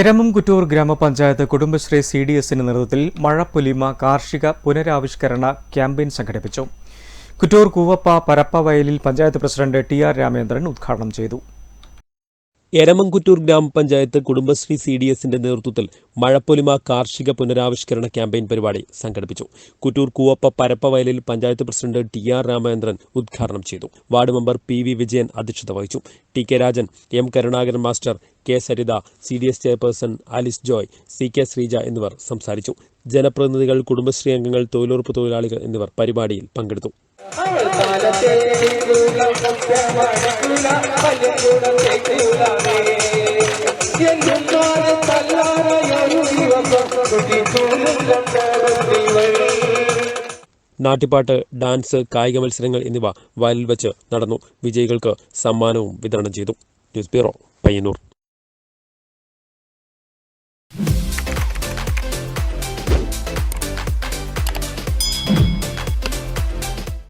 എരമംകുറ്റൂർ ഗ്രാമപഞ്ചായത്ത് Kudumbashree C D എസിന്റെ നേതൃത്വത്തിൽ മഴപ്പൊലിമ കാർഷിക പുനരാവിഷ്കരണ ക്യാമ്പയിൻ സംഘടിപ്പിച്ചു. കുറ്റൂർ കൂവപ്പ പരപ്പ വയലിൽ panchayat president T R Ramendran ഉദ്ഘാടനം ചെയ്തു. എരമംകുറ്റൂർ ഗ്രാമപഞ്ചായത്ത് കുടുംബശ്രീ സി ഡി എസിന്റെ നേതൃത്വത്തിൽ മഴപ്പൊലിമ കാർഷിക പുനരാവിഷ്കരണ ക്യാമ്പയിൻ പരിപാടി സംഘടിപ്പിച്ചു. കുറ്റൂർ കൂവപ്പ പരപ്പ വയലിൽ panchayat president T R Ramachandran ഉദ്ഘാടനം ചെയ്തു. Ward member P V Vijayan അധ്യക്ഷത വഹിച്ചു. T K Rajan M Karunakaran master K Saritha C D S chairperson Alice Joy C K Sreeja എന്നിവർ സംസാരിച്ചു. ജനപ്രതിനിധികൾ കുടുംബശ്രീ അംഗങ്ങൾ തൊഴിലുറപ്പ് തൊഴിലാളികൾ എന്നിവർ പരിപാടിയിൽ പങ്കെടുത്തു. നാട്ടിപ്പാട്ട് ഡാൻസ് കായിക മത്സരങ്ങൾ എന്നിവ വയലിൽ വെച്ച് നടന്നു. വിജയികൾക്ക് സമ്മാനവും വിതരണം ചെയ്തു. News bureau Payyannur.